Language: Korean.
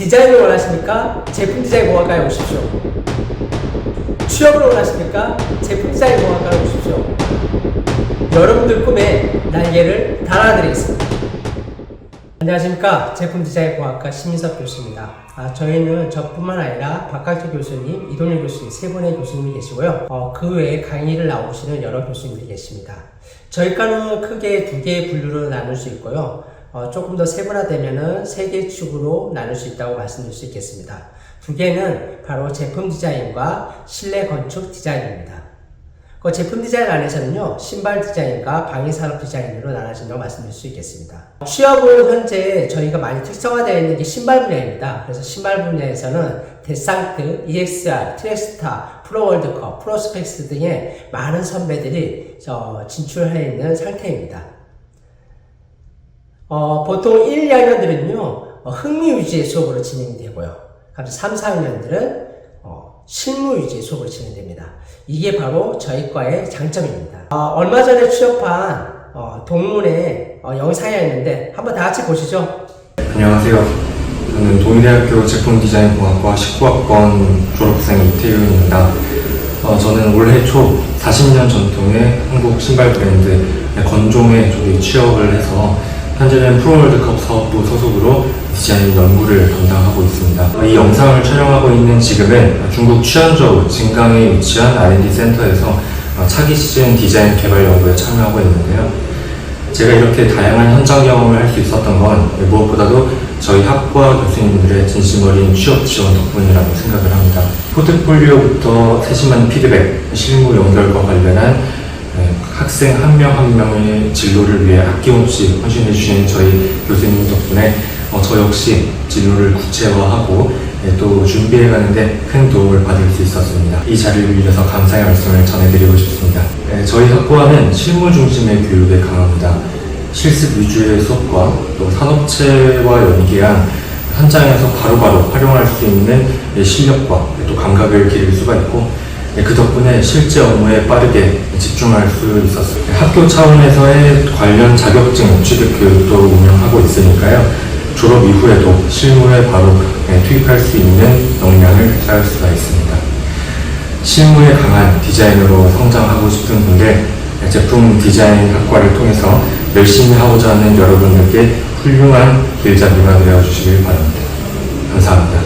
디자인을 원하십니까? 제품 디자인 공학과에 오십시오. 취업을 원하십니까? 제품 디자인 공학과에 오십시오. 여러분들 꿈에 날개를 달아드리겠습니다. 안녕하십니까. 제품 디자인 공학과 신민석 교수입니다. 아, 저희는 저뿐만 아니라 박학규 교수님, 이동일 교수님 세 분의 교수님이 계시고요. 어, 그 외에 강의를 나오시는 여러 교수님들이 계십니다. 저희 과는 크게 두 개의 분류로 나눌 수 있고요. 어, 조금 더 세분화되면은 세 개의 축으로 나눌 수 있다고 말씀드릴 수 있겠습니다. 두 개는 바로 제품 디자인과 실내 건축 디자인입니다. 그 제품 디자인 안에서는요, 신발 디자인과 방위산업 디자인으로 나눠진다고 말씀드릴 수 있겠습니다. 취업은 현재 저희가 많이 특성화되어 있는 게 신발 분야입니다. 그래서 신발 분야에서는 데상트, EXR, 트랙스타, 프로월드컵, 프로스펙스 등의 많은 선배들이 어, 진출해 있는 상태입니다. 어, 보통 1, 2학년들은요, 어, 흥미 위주의 수업으로 진행이 되고요. 갑자기 3, 4학년들은 어, 실무 위주의 수업으로 진행됩니다. 이게 바로 저희 과의 장점입니다. 어, 얼마 전에 취업한 어, 동문의 어, 영상이었는데 한번 다 같이 보시죠. 안녕하세요. 저는 동의대학교 제품디자인공학과 19학번 졸업생 이태윤입니다. 어, 저는 올해 초 40년 전통의 한국 신발 브랜드 건종의 쪽에 취업을 해서 현재는 프로월드컵 사업부 소속으로 디자인 연구를 담당하고 있습니다. 어, 이 영상을 촬영하고 있는 지금은 중국 취안저우 진강에 위치한 R&D 센터에서 어, 차기 시즌 디자인 개발 연구에 참여하고 있는데요. 제가 이렇게 다양한 현장 경험을 할 수 있었던 건 무엇보다도 저희 학과 교수님들의 진심 어린 취업 지원 덕분이라고 생각을 합니다. 포트폴리오부터 세심한 피드백, 실무 연결과 관련한 네, 학생 한 명 한 명의 진로를 위해 아낌없이 헌신해 주신 저희 교수님 덕분에 어, 저 역시 진로를 구체화하고 네, 또 준비해 가는데 큰 도움을 받을 수 있었습니다. 이 자리를 빌려서 감사의 말씀을 전해드리고 싶습니다. 네, 저희 학과는 실무 중심의 교육에 강합니다. 실습 위주의 수업과 또 산업체와 연계한 현장에서 바로바로 활용할 수 있는 네, 실력과 또 감각을 기를 수가 있고 네, 그 덕분에 실제 업무에 빠르게 집중할 수 있었어요. 학교 차원에서의 관련 자격증 취득 교육도 운영하고 있으니까요. 졸업 이후에도 실무에 바로 네, 투입할 수 있는 역량을 쌓을 수가 있습니다. 실무에 강한 디자인으로 성장하고 싶은 분들 네, 제품 디자인 학과를 통해서 열심히 하고자 하는 여러분들께 훌륭한 길잡이가 되어 주시길 바랍니다. 감사합니다.